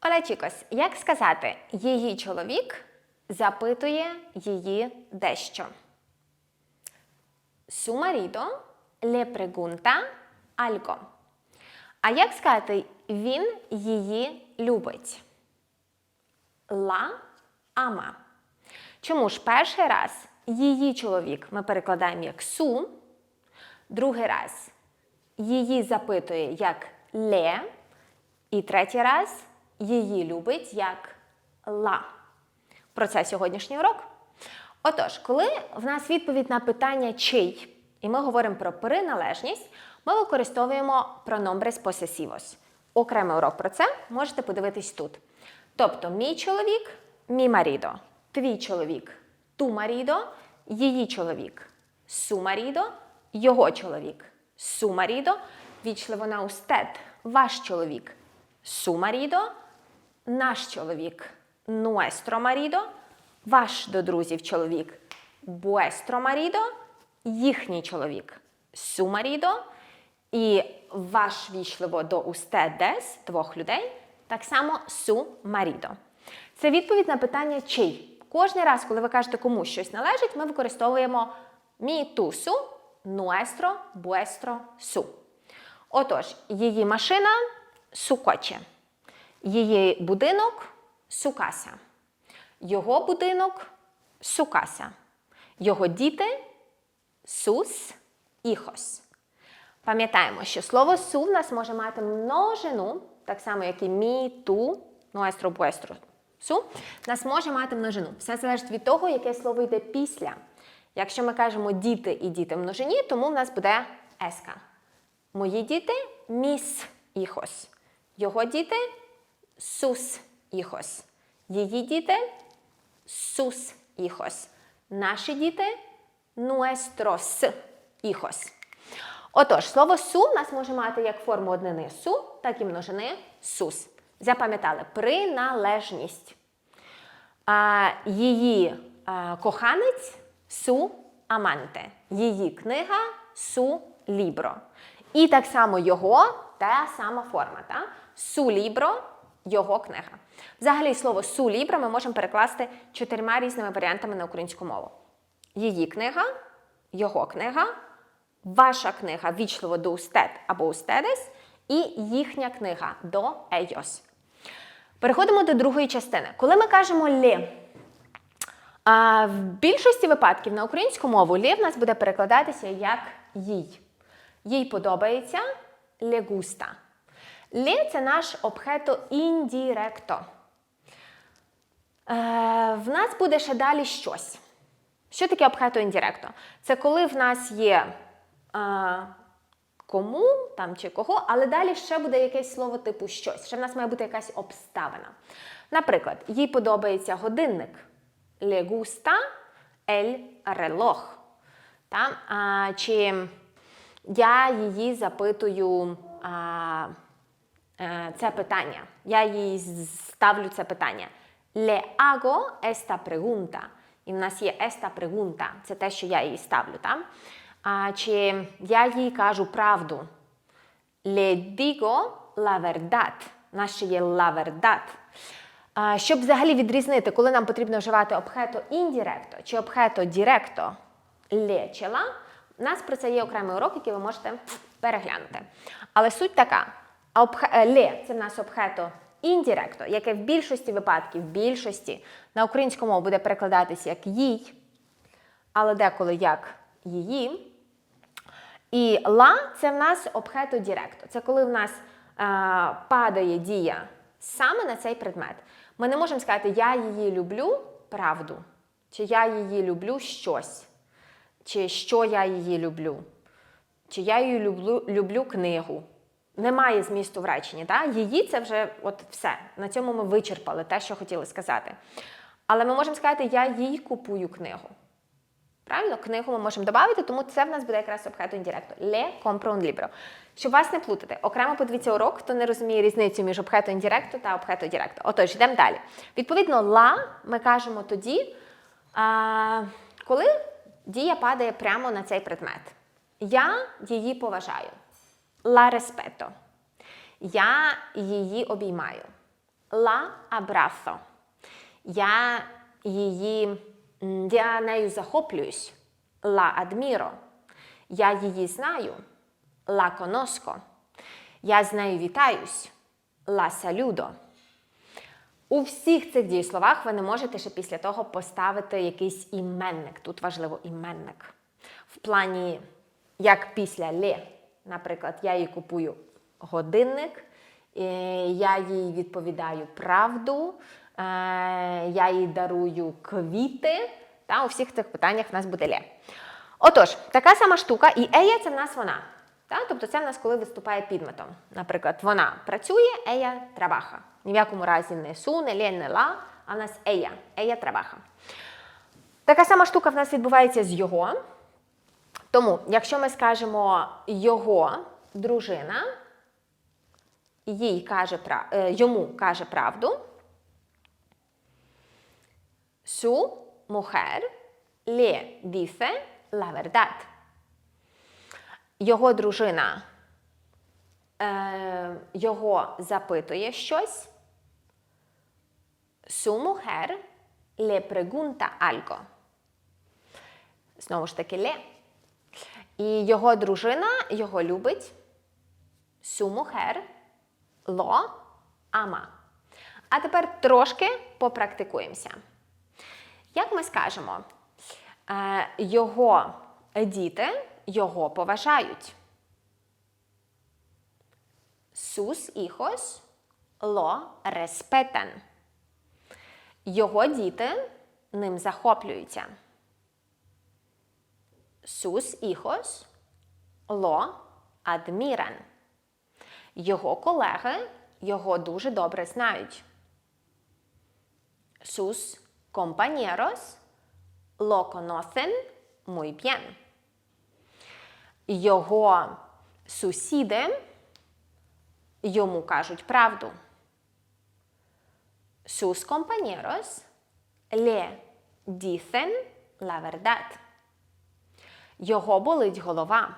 Оле, чікос, як сказати, її чоловік запитує її дещо. Su marido le pregunta algo. А як сказати, він її любить? La ama. Чому ж перший раз її чоловік ми перекладаємо як су, другий раз її запитує як ле, і третій раз її любить як ла. Про це сьогоднішній урок. Отож, коли в нас відповідь на питання чий, і ми говоримо про приналежність, ми використовуємо pronombres possessivos. Окремий урок про це можете подивитись тут. Тобто, мій чоловік мі марідо, твій чоловік ту марідо, її чоловік су марідо, його чоловік су марідо, вічливо на устет, ваш чоловік су марідо, наш чоловік nuestro marido, ваш до друзів чоловік vuestro marido, їхній чоловік su marido, і ваш вічливо до устедес двох людей, так само su marido. Це відповідь на питання чий. Кожний раз, коли ви кажете комусь щось належить, ми використовуємо mi tu su, nuestro, vuestro, su. Отож, її машина сукоче. Її будинок сукаса. Його будинок сукаса. Його діти сус іхос. Пам'ятаємо, що слово су в нас може мати множину, так само, як і мі, ту, nuestro, vuestro, су, нас може мати множину. Все залежить від того, яке слово йде після. Якщо ми кажемо діти і діти в множині, тому в нас буде еска. Мої діти міс іхос. Його діти сус іхос. Її діти сус іхос. Наші діти nuestros іхос. Отож, слово су в нас може мати як форму однини су, так і множини сус. Запам'ятали приналежність. А, її а, коханець су аманте. Її книга су лібро. І так само його та сама форма. Та? Су лібро його книга. Взагалі, слово су лібро ми можемо перекласти чотирма різними варіантами на українську мову. Її книга, його книга, ваша книга вічливо до устед або устедес, і їхня книга до ейос. Переходимо до другої частини. Коли ми кажемо а в більшості випадків на українську мову лє в нас буде перекладатися як їй. Їй подобається le gusta. Це наш обхето індіректо. Е, в нас буде ще далі щось. Що таке обхето індіректо? Це коли в нас є е, кому там чи кого, але далі ще буде якесь слово типу щось. Ще в нас має бути якась обставина. Наприклад, їй подобається годинник. Le gusta el reloj. Та? А, чи я її запитую а, це питання. Я їй ставлю це питання. Le hago esta pregunta. І в нас є esta pregunta. Це те, що я їй ставлю. Та? А, чи я їй кажу правду. Le digo la verdad. У нас ще є la verdad. А, Щоб взагалі відрізнити, коли нам потрібно вживати обхето індіректо чи обхето діректо лечела, у нас про це є окремий урок, який ви можете переглянути. Але суть така: обх... е, ле це в нас обхето індіректо, яке в більшості випадків, в більшості на українську мову буде перекладатися як їй, але деколи як її. І ла це в нас обхето діректо. Це коли в нас е, падає дія саме на цей предмет. Ми не можемо сказати, я її люблю правду, чи я її люблю щось, чи що я її люблю, чи я її люблю, люблю книгу. Немає змісту в реченні. Да? Її це вже от все. На цьому ми вичерпали те, що хотіли сказати. Але ми можемо сказати, я їй купую книгу. Правильно, книгу ми можемо додати, тому це в нас буде якраз обхето індіректо. Le compro un libro. Щоб вас не плутати, окремо подивіться урок, хто не розуміє різницю між обхето індіректо та обхето діректо. Отож, йдемо далі. Відповідно, ла ми кажемо тоді, коли дія падає прямо на цей предмет. Я її поважаю. La respeto. Я її обіймаю. La abrazo. Я її, я нею захоплююсь. La admiro. Я її знаю. La conozco. Я з нею вітаюсь. La saludo. У всіх цих дієсловах ви не можете ще після того поставити якийсь іменник. Тут важливо іменник. В плані, як після лє. Наприклад, я їй купую годинник, я їй відповідаю правду, е, я їй дарую квіти. Та, у всіх цих питаннях в нас буде лє. Отож, така сама штука, і ея це в нас вона. Та? Тобто це в нас коли виступає підметом. Наприклад, вона працює, ея трабаха. Ні в якому разі не су, не лє, не ла, а в нас ея, ея трабаха. Така сама штука в нас відбувається з його. Тому, якщо ми скажемо його дружина, їй каже, е, йому каже правду, su mujer le dice la verdad. Його дружина е, його запитує щось. Su mujer le pregunta algo. Знову ж таки, le. І його дружина його любить. Su lo ama. А тепер трошки попрактикуємося. Як ми скажемо, е, його діти його поважають. Sus hijos lo respetan. Його діти ним захоплюються. Sus hijos lo admiran. Його колеги його дуже добре знають. Sus compañeros lo conocen muy bien. Його сусіди йому кажуть правду. Sus compañeros le dicen la verdad. Його болить голова.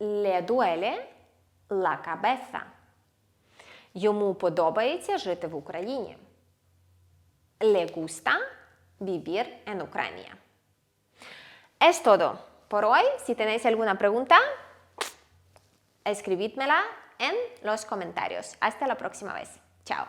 Le duele la cabeza. Йому подобається жити в Україні. Le gusta vivir en Ucrania. Es todo por hoy. Si tenéis alguna pregunta, escribidmela en los comentarios. Hasta la próxima vez. Chao.